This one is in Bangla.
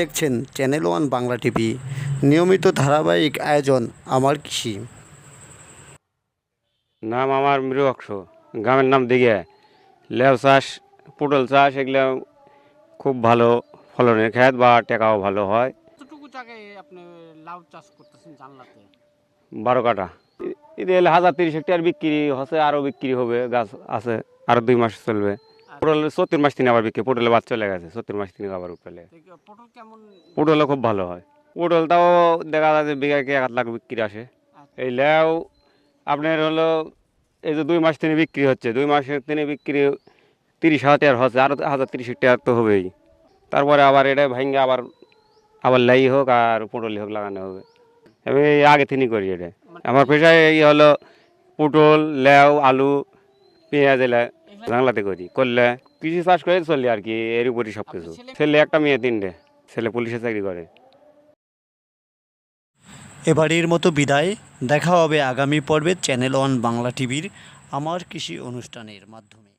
দেখছেন চ্যানেল ওয়ান বাংলা টিভি নিয়মিত ধারাবাহিক আয়োজন আমার কৃষি। নাম আমার মৃগক্ষ গ্রামের নাম দিঘে। লেউ চাষ পটল চাষ এগুলো খুব ভালো ফলনের ক্ষেত বা টেকাও ভালো হয়। কতটুকু জায়গায় আপনি লাউ চাষ করতেছেন জানলাতে? বারো কাটা এলে হাজার তিরিশ হেক্টর বিক্রি হচ্ছে আরও বিক্রি হবে গাছ আছে আরও দুই মাস চলবে। পটল সত্তর মাস তিন আবার বিক্রি পটলে বাদ চলে গেছে সত্তর মাস তিন আবার উঠলে দেখি পটল কেমন? পটলও খুব ভালো হয়। পটলটাও দেখা যায় যে বিঘাকে এক লাখ বিক্রি আসে। এই লেও আপনার হলো এই যে দুই মাস তিনি বিক্রি হচ্ছে দুই মাসের তিনি বিক্রি তিরিশ হাজার হচ্ছে আরও হাজার তিরিশ টাকা তো হবেই। তারপরে আবার এটা ভেঙে আবার আবার লাই হোক আর পটলি হোক লাগানো হবে। আমি আগে তিনি করি এটা। আমার পেশায় এই হলো পটল লেও আলু পেঁয়াজ এলে বাংলাতে করি করলে কৃষি চাষ করে চললে আর কি এর উপরই সব কিছু। ছেলে একটা মেয়ে তিনটে। ছেলে পুলিশে চাকরি করে। এবারের মতো বিদায় দেখা হবে আগামী পর্বে চ্যানেল ওয়ান বাংলা টিভির আমার কৃষি অনুষ্ঠানের মাধ্যমে।